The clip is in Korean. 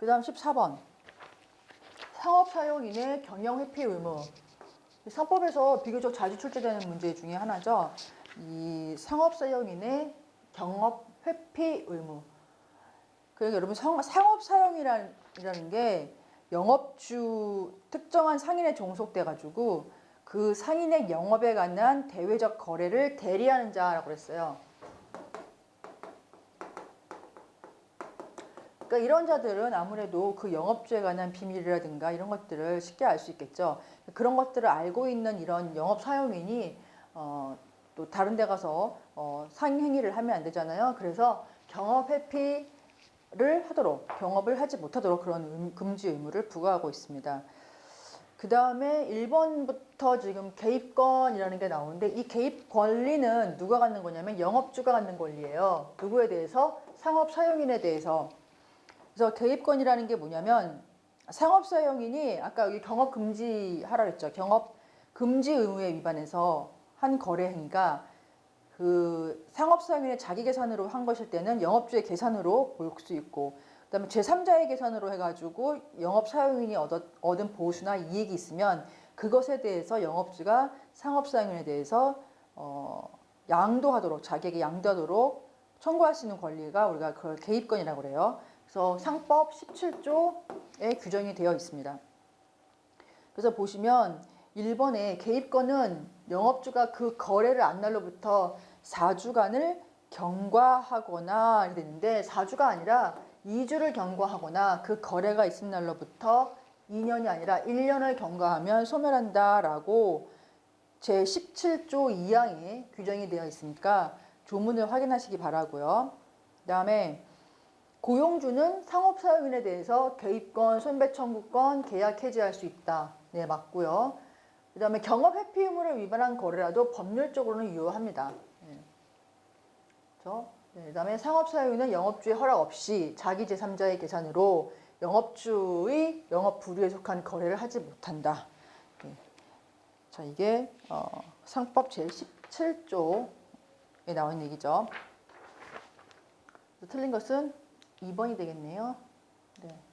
그 다음 14번. 상업사용인의 경영회피 의무. 상법에서 비교적 자주 출제되는 문제 중에 하나죠. 이 상업사용인의 경업회피 의무. 그러니까 여러분 상- 상업사용이라는 이라는 게 영업주 특정한 상인에 종속돼 가지고 그 상인의 영업에 관한 대외적 거래를 대리하는 자라고 그랬어요. 그러니까 이런 자들은 아무래도 그 영업주에 관한 비밀이라든가 이런 것들을 쉽게 알 수 있겠죠. 그런 것들을 알고 있는 이런 영업 사용인이 어, 또 다른 데 가서 어, 상인 행위를 하면 안 되잖아요. 그래서 경업 회피를 하도록 경업을 하지 못하도록 그런 의- 금지 의무를 부과하고 있습니다. 그 다음에 1번부터 지금 개입권이라는 게 나오는데 이 개입 권리는 누가 갖는 거냐면 영업주가 갖는 권리예요. 누구에 대해서? 상업 사용인에 대해서. 그래서 개입권이라는 게 뭐냐면 상업 사용인이 아까 여기 경업 금지 하라 그랬죠. 경업 금지 의무에 위반해서 한 거래 행위가 그 상업 사용인의 자기 계산으로 한 것일 때는 영업주의 계산으로 볼 수 있고 그다음에 제3자의 계산으로 해가지고 영업 사용인이 얻었, 얻은 보수나 이익이 있으면 그것에 대해서 영업주가 상업 사용인에 대해서 어, 양도하도록 자기에게 양도하도록 청구할 수 있는 권리가 우리가 그걸 개입권이라고 그래요. 그래서 상법 17조에 규정이 되어 있습니다. 그래서 보시면 1번에 개입권은 영업주가 그 거래를 안 날로부터 4주간을 경과하거나 이렇게 되는데 4주가 아니라 2주를 경과하거나 그 거래가 있은 날로부터 2년이 아니라 1년을 경과하면 소멸한다라고 제 17조 2항에 규정이 되어 있으니까 조문을 확인하시기 바라고요. 그다음에 고용주는 상업사용인에 대해서 개입권, 손배청구권, 계약 해지할 수 있다. 네, 맞고요. 그 다음에 경업 회피 의무를 위반한 거래라도 법률적으로는 유효합니다. 네. 그렇죠? 네, 그 다음에 상업사용인은 영업주의 허락 없이 자기 제3자의 계산으로 영업주의 영업 부류에 속한 거래를 하지 못한다. 네. 자, 이게 어, 상법 제17조에 나와 있는 얘기죠. 틀린 것은 2번이 되겠네요. 네.